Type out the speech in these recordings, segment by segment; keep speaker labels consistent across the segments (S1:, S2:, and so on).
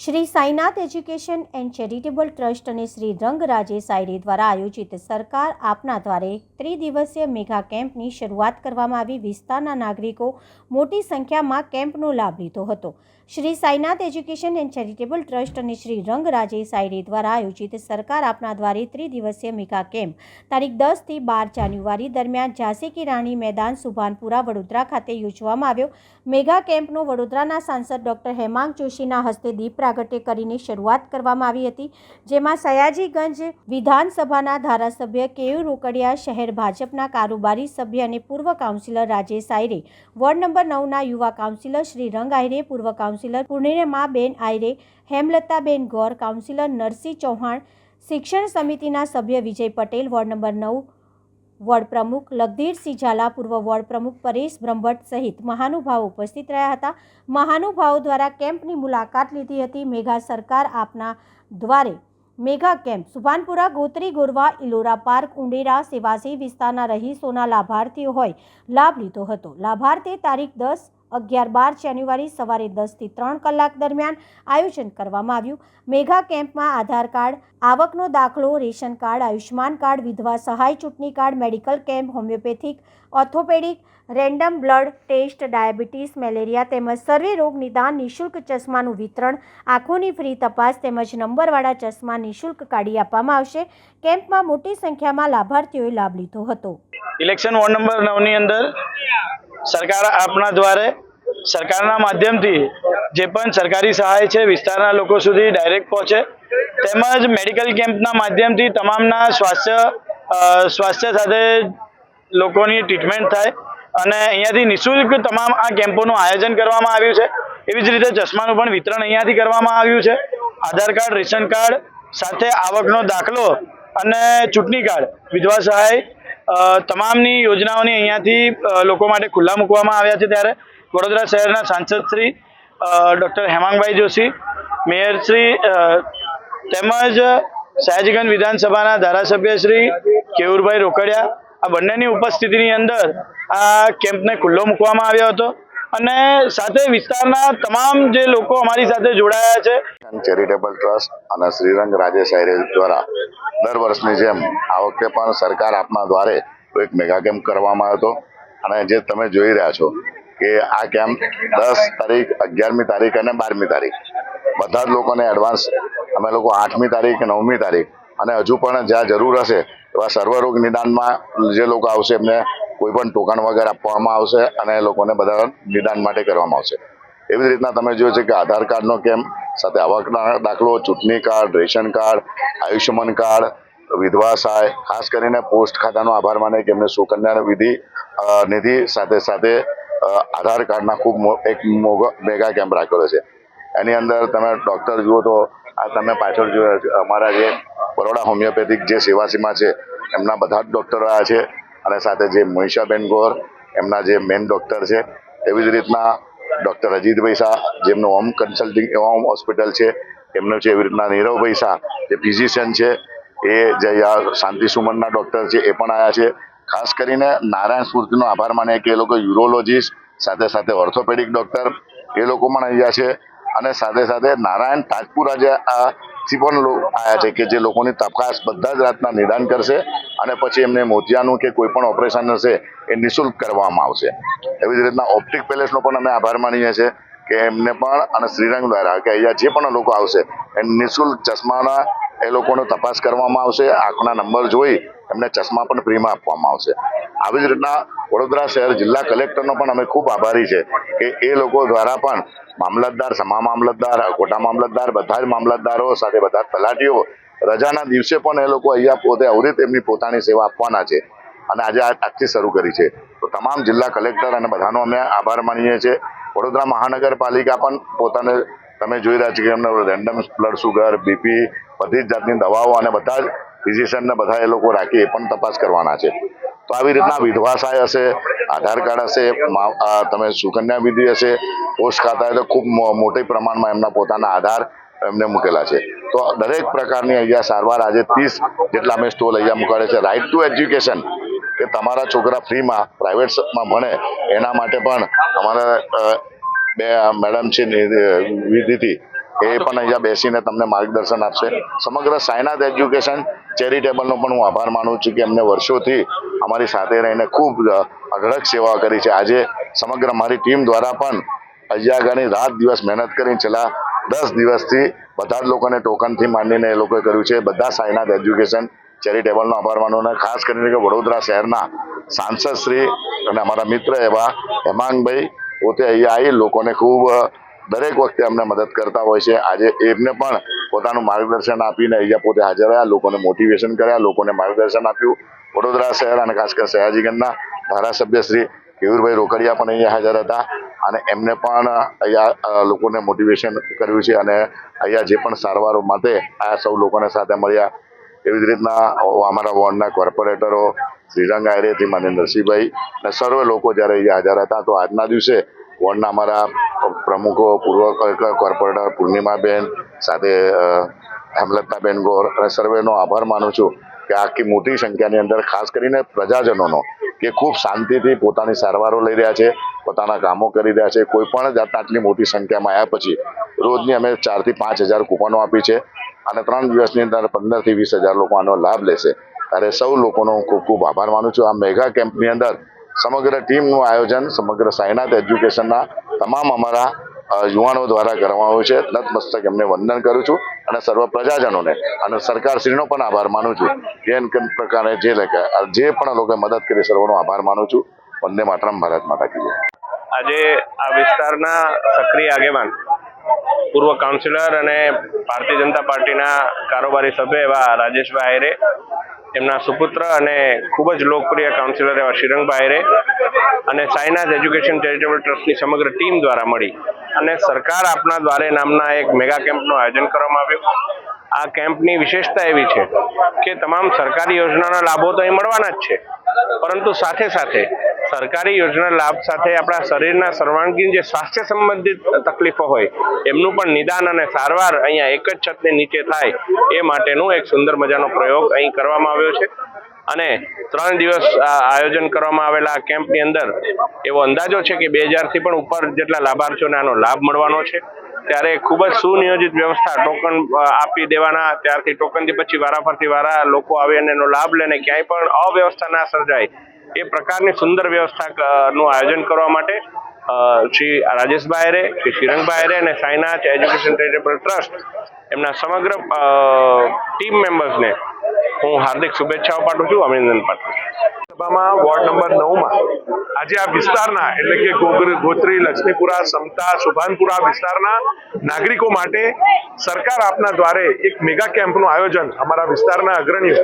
S1: Shri Sainath education and charitable trust અને શ્રી રંગરાજે સાયરી દ્વારા આયોજિત સરકાર આપના દ્વારે ત્રિદિવસીય મેગા કેમ્પની શરૂઆત કરવામાં આવી. વિસ્તારના નાગરિકો મોટી સંખ્યામાં કેમ્પનો લાભ લીધો હતો. Shri Sainath education and charitable trust અને શ્રી રંગરાજે સાયરી દ્વારા આયોજિત સરકાર આપના દ્વારે ત્રિદિવસીય મેગા કેમ્પ. તારીખ દસથી બાર જાન્યુઆરી દરમિયાન ઝાંસી કી રાણી મેદાન સુભાનપુરા, વડોદરા ખાતે યોજવામાં આવ્યો. મેગા કેમ્પનો વડોદરાના સાંસદ ડોક્ટર હેમાંગ જોશીના હસ્તે દીપ પ્રાગટ્ય કરીને શરૂઆત કરવામાં આવી હતી, જેમાં સયાજીગંજ વિધાનસભાના ધારાસભ્ય કેયુ રોકડિયા, શહેર ભાજપના કારોબારી સભ્ય અને પૂર્વ councillor Rajesh Aayre, ward number નવના યુવા કાઉન્સિલર શ્રી રંગ આયરે, પૂર્વ કાઉન્સિલર પૂર્ણિમાબેન આયરે, હેમલતાબેન ગોર, કાઉન્સિલર નરસિંહ ચૌહાણ, શિક્ષણ સમિતિના સભ્ય વિજય પટેલ, વોર્ડ નંબર નવ વોર્ડ પ્રમુખ લખધીરસિંહ ઝાલા, પૂર્વ વોર્ડ પ્રમુખ પરેશ બ્રહ્મભટ્ટ સહિત મહાનુભાવો ઉપસ્થિત રહ્યા હતા. મહાનુભાવો દ્વારા કેમ્પની મુલાકાત લીધી હતી. મેઘા સરકાર આપના દ્વારે mega camp, Subhanpura, Gotri, Gorwa, Ellora park, Undera, Sevasi વિસ્તારના રહીશોના લાભાર્થીઓ હોય, લાભ લીધો હતો. લાભાર્થી તારીખ દસ અગિયાર બાર જાન્યુઆરી સવારે દસથી ત્રણ કલાક દરમિયાન આયોજન કરવામાં આવ્યું. મેઘા કેમ્પમાં આધાર કાર્ડ, આવકનો દાખલો, રેશન કાર્ડ આયુષ્માન કાર્ડ, વિધવા સહાય ચૂંટણી card, medical camp, homeopathic, orthopedic, random blood test, diabetes, malaria તેમજ સર્વે રોગ નિદાન, નિઃશુલ્ક ચશ્માનું વિતરણ, આંખોની ફ્રી તપાસ તેમજ નંબરવાળા ચશ્મા નિઃશુલ્ક કાઢી આપવામાં આવશે. કેમ્પમાં મોટી સંખ્યામાં લાભાર્થીઓએ લાભ લીધો હતો.
S2: ઇલેક્શન વોર્ડ નંબર નવની અંદર સરકાર આપના દ્વારે સરકારના માધ્યમથી જે પણ સરકારી સહાય છે, વિસ્તારના લોકો સુધી ડાયરેક્ટ પહોંચે. તેમજ મેડિકલ કેમ્પના માધ્યમથી તમામના સ્વાસ્થ્ય સ્વાસ્થ્ય સાથે લોકોની ટ્રીટમેન્ટ થાય અને અહીંયાથી નિઃશુલ્ક તમામ આ કેમ્પોનું આયોજન કરવામાં આવ્યું છે. એવી જ રીતે ચશ્માનું પણ વિતરણ અહીંયાથી કરવામાં આવ્યું છે. આધાર કાર્ડ, રેશન કાર્ડ સાથે આવકનો દાખલો અને ચૂંટણી કાર્ડ. વિધવા સહાય તમામની યોજનાઓની અહીંયાથી લોકો માટે ખુલ્લા મૂકવામાં આવ્યા છે ત્યારે વડોદરા શહેરના સાંસદ શ્રી ડૉક્ટર હેમાંગભાઈ જોશી, મેયર શ્રી તેમજ સયાજીગંજ વિધાનસભાના ધારાસભ્ય શ્રી કેવુરભાઈ રોકડિયા આ બંનેની ઉપસ્થિતિની અંદર આ કેમ્પને ખુલ્લો મૂકવામાં આવ્યો હતો. અને સાથે વિસ્તારના તમામ જે લોકો અમારી સાથે જોડાયા છે.
S3: ચેરિટેબલ ટ્રસ્ટ અને શ્રીરંગ રાજેશ દ્વારા દર વર્ષની જેમ આ વખતે પણ સરકાર આપના દ્વારે એક મેગા કેમ્પ કરવામાં આવ્યો હતો. અને જે તમે જોઈ રહ્યા છો કે આ કેમ્પ દસ તારીખ, અગિયારમી તારીખ અને બારમી તારીખ. બધા જ લોકોને એડવાન્સ અમે લોકો આઠમી તારીખ, નવમી તારીખ અને હજુ પણ જ્યાં જરૂર હશે એવા સર્વરોગ નિદાનમાં જે લોકો આવશે એમને કોઈ પણ ટોકન વગર આપવામાં આવશે અને લોકોને બધા નિદાન માટે કરવામાં આવશે. એવી રીતના તમે જોયું છે કે આધાર કાર્ડનો કેમ્પ સાથે આવકના દાખલો, ચૂંટણી card, ration card, Ayushman card, વિધવા સહાય, ખાસ કરીને પોસ્ટ ખાતાનો આભાર માને કે એમને સુકન્યા વિધિ નિધિ સાથે સાથે આધાર કાર્ડના ખૂબ એક મોગો કેમ્પ રાખેલો છે. એની અંદર તમે ડૉક્ટર જુઓ તો, આ તમે પાછળ જોયા અમારા જે બરોડા હોમિયોપેથિક જે સેવાસીમાં છે, એમના બધા જ ડૉક્ટરો આવ્યા છે. અને સાથે જે મહિષાબેન ગોર, એમના જે મેન ડૉક્ટર છે, એવી જ રીતના ડૉક્ટર અજીતભાઈ શાહ, જેમનું હોમ કન્સલ્ટિંગ હોમ હોસ્પિટલ છે, એમનું છે એવી રીતના નીરવભાઈ શાહ, જે ફિઝિશિયન છે, એ જે શાંતિ સુમનના ડૉક્ટર છે, એ પણ આવ્યા છે. ખાસ કરીને નારાયણ સ્મૃતિનો આભાર માને કે એ લોકો યુરોલોજીસ્ટ સાથે સાથે ઓર્થોપેડિક ડૉક્ટર એ લોકો પણ અહીંયા છે. અને સાથે સાથે નારાયણ તાજપુરા જે આ થી પણ આવ્યા છે કે જે લોકોની તપાસ બધા જ રાતના નિદાન કરશે અને પછી એમને મોતિયાનું કે કોઈ પણ ઓપરેશન હશે એ નિઃશુલ્ક કરવામાં આવશે. એવી જ રીતના ઓપ્ટિક પેલેસનો પણ અમે આભાર માનીએ છીએ કે એમને પણ અને શ્રીરંગ દ્વારા કે અહીંયા જે પણ લોકો આવશે, એ નિઃશુલ્ક ચશ્માના એ લોકોનો તપાસ કરવામાં આવશે, આંખના નંબર જોઈ એમને ચશ્મા પણ ફ્રીમાં આપવામાં આવશે. આવી જ રીતના વડોદરા શહેર જિલ્લા કલેક્ટરનો પણ અમે ખૂબ આભારી છે કે એ લોકો દ્વારા પણ મામલતદાર, સમા મામલતદાર, કોટા મામલતદાર, બધા જ મામલતદારો સાથે બધા તલાટીઓ રજાના દિવસે પણ એ લોકો અહીંયા પોતે અવરિત એમની પોતાની સેવા આપવાના છે અને આજે આજથી શરૂ કરી છે. તો તમામ જિલ્લા કલેક્ટર અને બધાનો અમે આભાર માનીએ છીએ. વડોદરા મહાનગરપાલિકા પણ પોતાને તમે જોઈ રહ્યા છો કે એમને રેન્ડમ બ્લડ સુગર બીપી બધી જ જાતની દવાઓ અને બધા જ ફિઝિશિયનને બધા એ લોકો રાખી એ પણ તપાસ કરવાના છે. તો આવી રીતના વિધવા સહાય હશે, આધાર કાર્ડ હશે તમે સુકન્યા વિધિ હશે પોસ્ટ ખાતા તો ખૂબ મોટી પ્રમાણમાં એમના પોતાના આધાર એમને મૂકેલા છે. તો દરેક પ્રકારની અહીંયા સારવાર આજે ત્રીસ જેટલા અમે સ્ટોલ અહીંયા મુકાડે છે. રાઇટ ટુ એજ્યુકેશન કે તમારા છોકરા ફ્રીમાં પ્રાઇવેટમાં ભણે, એના માટે પણ અમારા બે મેડમ છે વિધિથી એ પણ અહીંયા બેસીને તમને માર્ગદર્શન આપશે. સમગ્ર સાયનાથ એજ્યુકેશન ચેરિટેબલનો પણ હું આભાર માનું છું કે એમને વર્ષોથી અમારી સાથે રહીને ખૂબ અઢળક સેવા કરી છે. આજે સમગ્ર મારી ટીમ દ્વારા પણ અહીંયા આગળ રાત દિવસ મહેનત કરીને છેલ્લા દસ દિવસથી બધા જ લોકોને ટોકનથી માંડીને એ લોકોએ કર્યું છે. બધા સાયનાથ એજ્યુકેશન ચેરિટેબલનો આભાર માનું અને ખાસ કરીને કે વડોદરા શહેરના સાંસદ શ્રી અને અમારા મિત્ર એવા હેમાંગભાઈ પોતે અહીંયા આવી લોકોને ખૂબ દરેક વખતે અમને મદદ કરતા હોય છે. આજે એમને પણ પોતાનું માર્ગદર્શન આપીને અહીંયા પોતે હાજર રહ્યા, લોકોને મોટિવેશન કર્યા, લોકોને માર્ગદર્શન આપ્યું. વડોદરા શહેર અને ખાસ કરીને સયાજીગંજના ધારાસભ્ય શ્રી કેયુરભાઈ રોકડિયા પણ અહીંયા હાજર હતા અને એમને પણ અહીંયા લોકોને મોટિવેશન કર્યું છે અને અહીંયા જે પણ સારવારો માટે આ સૌ લોકોને સાથે મળ્યા. એવી જ રીતના અમારા વોર્ડના કોર્પોરેટરો શ્રીરંગ આયરેથી મને નરસિંહભાઈ અને સર્વે લોકો જ્યારે અહીંયા હાજર હતા, તો આજના દિવસે વોર્ડના અમારા પ્રમુખો, પૂર્વ કોર્પોરેટર પૂર્ણિમાબેન, સાથે હેમલતાબેન ગોર અને સર્વેનો આભાર માનું છું કે આખી મોટી સંખ્યાની અંદર ખાસ કરીને પ્રજાજનોનો કે ખૂબ શાંતિથી પોતાની સારવારો લઈ રહ્યા છે, પોતાના કામો કરી રહ્યા છે, કોઈ પણ જાતના આટલી મોટી સંખ્યામાં આવ્યા પછી રોજની અમે ચારથી પાંચ હજાર કૂપનો આપી છે. અને ત્રણ દિવસની અંદર પંદરથી વીસ હજાર લોકો આનો લાભ લેશે. ત્યારે સૌ લોકોનો ખૂબ ખૂબ આભાર માનું છું. આ મેગા કેમ્પની અંદર સમગ્ર ટીમનું આયોજન, સમગ્ર સાયનાથ એજ્યુકેશનના તમામ અમારા યુવાનો દ્વારા કરવામાં આવ્યું છે. નતમસ્તક એમને વંદન કરું છું અને સર્વ પ્રજાજનોને અને સરકારશ્રીનો પણ આભાર માનું છું. કેમ પ્રકારે જે જે પણ લોકોએ મદદ કરી સર્વનો આભાર માનું છું. વંદે માતરમ, ભારત માતા કીજે
S4: આજે આ વિસ્તારના સક્રિય આગેવાન પૂર્વ કાઉન્સિલર અને ભારતીય જનતા પાર્ટીના કારોબારી સભ્ય એવા રાજેશભાઈ આયરે એમના સુપુત્ર અને ખૂબ જ લોકપ્રિય કાઉન્સિલર એવા શ્રીરંગભાઈ આયરે અને સાઈનાથ એજ્યુકેશન ચેરિટેબલ ટ્રસ્ટની સમગ્ર ટીમ દ્વારા મળી અને સરકાર આપના દ્વારે નામના એક મેગા કેમ્પનું આયોજન કરવામાં આવ્યું. આ કેમ્પની વિશેષતા એવી છે કે તમામ સરકારી યોજનાના લાભો તો અહીં મળવાના જ છે, પરંતુ સાથે સાથે સરકારી યોજના લાભ સાથે આપણા શરીરના સર્વાંગીણ જે સ્વાસ્થ્ય સંબંધિત તકલીફો હોય, એમનું પણ નિદાન અને સારવાર અહીંયા એક જ છતની નીચે થાય, એ માટેનું એક સુંદર મજાનો પ્રયોગ અહીં કરવામાં આવ્યો છે. અને ત્રણ દિવસ આયોજન કરવામાં આવેલા આ કેમ્પની અંદર એવો અંદાજો છે કે બે હજારથી પણ ઉપર જેટલા લાભાર્થીઓને આનો લાભ મળવાનો છે. ત્યારે ખૂબ જ સુનિયોજિત વ્યવસ્થા ટોકન આપી દેવાના, ત્યારથી ટોકનથી પછી વારાફરતી વારા લોકો આવે અને એનો લાભ લઈને ક્યાંય પણ અવ્યવસ્થા ના સર્જાય એ પ્રકારની સુંદર વ્યવસ્થા નું આયોજન કરવા માટે શ્રી રાજેશભાઈ રે શ્રી શ્રીરંગભાઈ રે અને સાઈનાથ એજ્યુકેશન ચેરિટેબલ ટ્રસ્ટ એમના સમગ્ર ટીમ મેમ્બર્સને હું હાર્દિક શુભેચ્છાઓ પાઠવું છું, અભિનંદન પાઠવું છું.
S5: સભામાં વોર્ડ નંબર નવમાં આજે આ વિસ્તારના એટલે કે ગોત્રી, લક્ષ્મીપુરા, સમતા, સુભાનપુરા વિસ્તારના નાગરિકો માટે સરકાર આપના દ્વારે એક મેગા કેમ્પનું આયોજન અમારા વિસ્તારના અગ્રણીઓ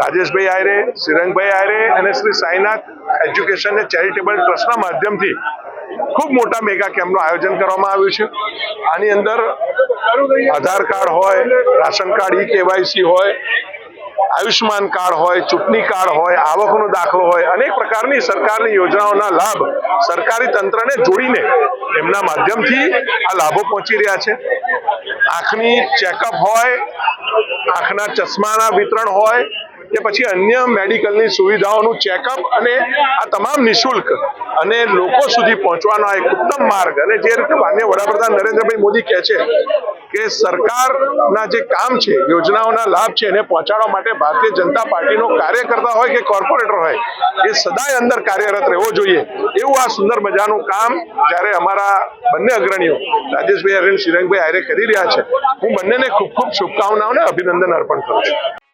S5: રાજેશભાઈ આયરે, શ્રીરંગભાઈ આયરે અને શ્રી સાઈનાથ એજ્યુકેશન અને ચેરિટેબલ ટ્રસ્ટના માધ્યમથી ખૂબ મોટા મેગા કેમ્પનું આયોજન કરવામાં આવ્યું છે. આની અંદર આધાર કાર્ડ હોય, રાશન કાર્ડ ઈ કેવાયસી હોય આયુષ્માન કાર્ડ હોય, ચૂંટણી કાર્ડ હોય, આવકનો દાખલો હોય, અનેક પ્રકારની સરકારની યોજનાઓના લાભ સરકારી તંત્રને જોડીને એમના માધ્યમથી આ લાભો પહોંચી રહ્યા છે. આંખની ચેકઅપ હોય, આંખના ચશ્માના વિતરણ હોય કે પછી અન્ય મેડિકલની સુવિધાઓનું ચેકઅપ અને આ તમામ નિઃશુલ્ક અને લોકો સુધી પહોંચવાનો આ એક ઉત્તમ માર્ગ અને જે રીતે માન્ય વડાપ્રધાન નરેન્દ્રભાઈ મોદી કહે છે કે સરકારના જે કામ છે, યોજનાઓના લાભ છે, એને પહોંચાડવા માટે ભારતીય જનતા પાર્ટીનો કાર્યકર્તા હોય કે કોર્પોરેટર હોય, એ સદાય અંદર કાર્યરત રહેવો જોઈએ. એવું આ સુંદર મજાનું કામ જ્યારે અમારા બંને અગ્રણીઓ, રાજેશભાઈ અને શ્રીરંગભાઈ આયરે કરી રહ્યા છે. હું બંનેને ખૂબ ખૂબ શુભકામનાઓને અભિનંદન અર્પણ કરું છું.